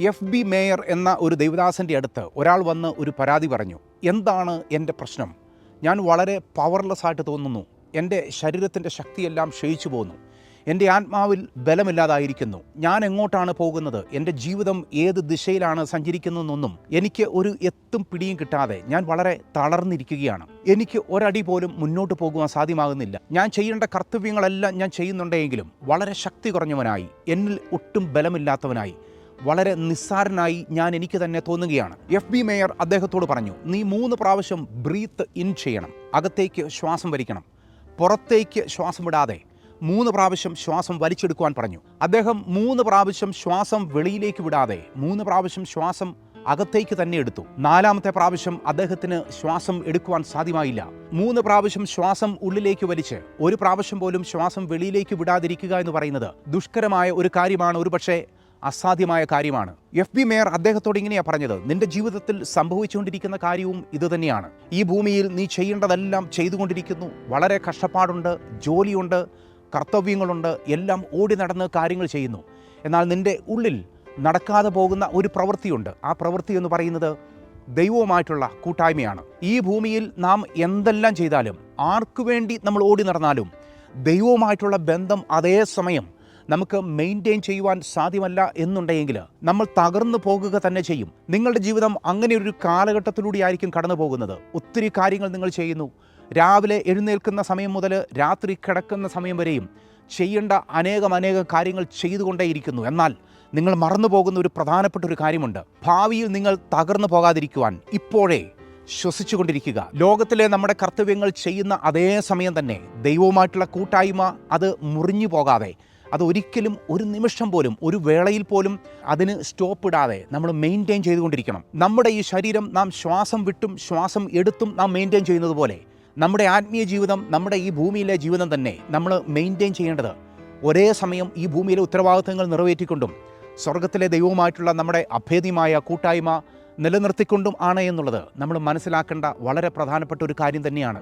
F B mayor എന്ന ഒരു ദേവദാസന്റെ അടുത്ത് ഒരാൾ വന്ന് ഒരു പരാതി പറഞ്ഞു. എന്താണ് എന്റെ പ്രശ്നം? ഞാൻ വളരെ പവർലെസ് ആയിട്ട് തോന്നുന്നു. എന്റെ ശരീരത്തിന്റെ ശക്തിയെല്ലാം ക്ഷയിച്ചു പോകുന്നു എന്റെ ആത്മാവിൽ ബലമില്ലാതായിരിക്കുന്നു. ഞാൻ എങ്ങോട്ടാണ് പോകുന്നത്? എന്റെ ജീവിതം ഏത് ദിശയിലാണ് സഞ്ചരിക്കുന്നതെന്നൊന്നും എനിക്ക് ഒരു എത്തും പിടിയും കിട്ടാതെ ഞാൻ വളരെ തളർന്നിരിക്കുകയാണ്. എനിക്ക് ഒരടി പോലും മുന്നോട്ട് പോകുവാൻ സാധ്യമാകുന്നില്ല. ഞാൻ ചെയ്യേണ്ട കർത്തവ്യങ്ങളെല്ലാം ഞാൻ ചെയ്യുന്നുണ്ടെങ്കിലും വളരെ ശക്തി കുറഞ്ഞവനായി എന്നിൽ ഒട്ടും ബലമില്ലാത്തവനായി വളരെ നിസ്സാരനായി ഞാൻ എനിക്ക് തന്നെ തോന്നുകയാണ്. എഫ് ബി മേയർ അദ്ദേഹത്തോട് പറഞ്ഞു നീ മൂന്ന് പ്രാവശ്യം ബ്രീത്ത് ഇൻ ചെയ്യണം. അകത്തേക്ക് ശ്വാസം വലിക്കണം. പുറത്തേക്ക് ശ്വാസം വിടാതെ മൂന്ന് പ്രാവശ്യം ശ്വാസം വലിച്ചെടുക്കുവാൻ പറഞ്ഞു. അദ്ദേഹം മൂന്ന് പ്രാവശ്യം ശ്വാസം വെളിയിലേക്ക് വിടാതെ മൂന്ന് പ്രാവശ്യം ശ്വാസം അകത്തേക്ക് തന്നെ എടുത്തു. നാലാമത്തെ പ്രാവശ്യം അദ്ദേഹത്തിന് ശ്വാസം എടുക്കുവാൻ സാധ്യമായില്ല. മൂന്ന് പ്രാവശ്യം ശ്വാസം ഉള്ളിലേക്ക് വലിച്ച് ഒരു പ്രാവശ്യം പോലും ശ്വാസം വെളിയിലേക്ക് വിടാതിരിക്കുക എന്ന് പറയുന്നത് ദുഷ്കരമായ ഒരു കാര്യമാണ്. ഒരുപക്ഷെ അസാധ്യമായ കാര്യമാണ്. എഫ് ബി മേയർ അദ്ദേഹത്തോട് ഇങ്ങനെയാണ് പറഞ്ഞത് നിന്റെ ജീവിതത്തിൽ സംഭവിച്ചുകൊണ്ടിരിക്കുന്ന കാര്യവും ഇതുതന്നെയാണ് ഈ ഭൂമിയിൽ നീ ചെയ്യേണ്ടതെല്ലാം ചെയ്തുകൊണ്ടിരിക്കുന്നു. വളരെ കഷ്ടപ്പാടുണ്ട് ജോലിയുണ്ട് കർത്തവ്യങ്ങളുണ്ട് എല്ലാം ഓടി നടന്ന് കാര്യങ്ങൾ ചെയ്യുന്നു. എന്നാൽ നിന്റെ ഉള്ളിൽ നടക്കാതെ പോകുന്ന ഒരു പ്രവൃത്തിയുണ്ട്. ആ പ്രവൃത്തി എന്ന് പറയുന്നത് ദൈവവുമായിട്ടുള്ള കൂട്ടായ്മയാണ്. ഈ ഭൂമിയിൽ നാം എന്തെല്ലാം ചെയ്താലും ആർക്കു വേണ്ടി നമ്മൾ ഓടി നടന്നാലും ദൈവവുമായിട്ടുള്ള ബന്ധം അതേ സമയം നമുക്ക് മെയിന്റെയിൻ ചെയ്യുവാൻ സാധ്യമല്ല എന്നുണ്ടെങ്കിൽ നമ്മൾ തകർന്നു പോകുക തന്നെ ചെയ്യും. നിങ്ങളുടെ ജീവിതം അങ്ങനെ ഒരു കാലഘട്ടത്തിലൂടെ ആയിരിക്കും കടന്നു പോകുന്നത്. ഒത്തിരി കാര്യങ്ങൾ നിങ്ങൾ ചെയ്യുന്നു. രാവിലെ എഴുന്നേൽക്കുന്ന സമയം മുതൽ രാത്രി കിടക്കുന്ന സമയം വരെയും ചെയ്യേണ്ട അനേകം അനേകം കാര്യങ്ങൾ ചെയ്തുകൊണ്ടേയിരിക്കുന്നു. എന്നാൽ നിങ്ങൾ മറന്നു പോകുന്ന ഒരു പ്രധാനപ്പെട്ട ഒരു കാര്യമുണ്ട്. ഭാവിയിൽ നിങ്ങൾ തകർന്നു പോകാതിരിക്കുവാൻ ഇപ്പോഴേ ശ്വസിച്ചുകൊണ്ടിരിക്കുക. ലോകത്തിലെ നമ്മുടെ കർത്തവ്യങ്ങൾ ചെയ്യുന്ന അതേ സമയം തന്നെ ദൈവവുമായിട്ടുള്ള കൂട്ടായ്മ അത് മുറിഞ്ഞു പോകാതെ അത് ഒരിക്കലും ഒരു നിമിഷം പോലും ഒരു വേളയിൽ പോലും അതിന് സ്റ്റോപ്പ് ഇടാതെ നമ്മൾ മെയിന്റെയിൻ ചെയ്തുകൊണ്ടിരിക്കണം. നമ്മുടെ ഈ ശരീരം നാം ശ്വാസം വിട്ടും ശ്വാസം എടുത്തും നാം മെയിന്റെയിൻ ചെയ്യുന്നത് പോലെ നമ്മുടെ ആത്മീയ ജീവിതം നമ്മുടെ ഈ ഭൂമിയിലെ ജീവിതം തന്നെ നമ്മൾ മെയിന്റെയിൻ ചെയ്യേണ്ടത്. ഒരേ സമയം ഈ ഭൂമിയിലെ ഉത്തരവാദിത്തങ്ങൾ നിറവേറ്റിക്കൊണ്ടും സ്വർഗത്തിലെ ദൈവവുമായിട്ടുള്ള നമ്മുടെ അഭേദ്യമായ കൂട്ടായ്മ നിലനിർത്തിക്കൊണ്ടും ആണ് എന്നുള്ളത് നമ്മൾ മനസ്സിലാക്കേണ്ട വളരെ പ്രധാനപ്പെട്ട ഒരു കാര്യം തന്നെയാണ്.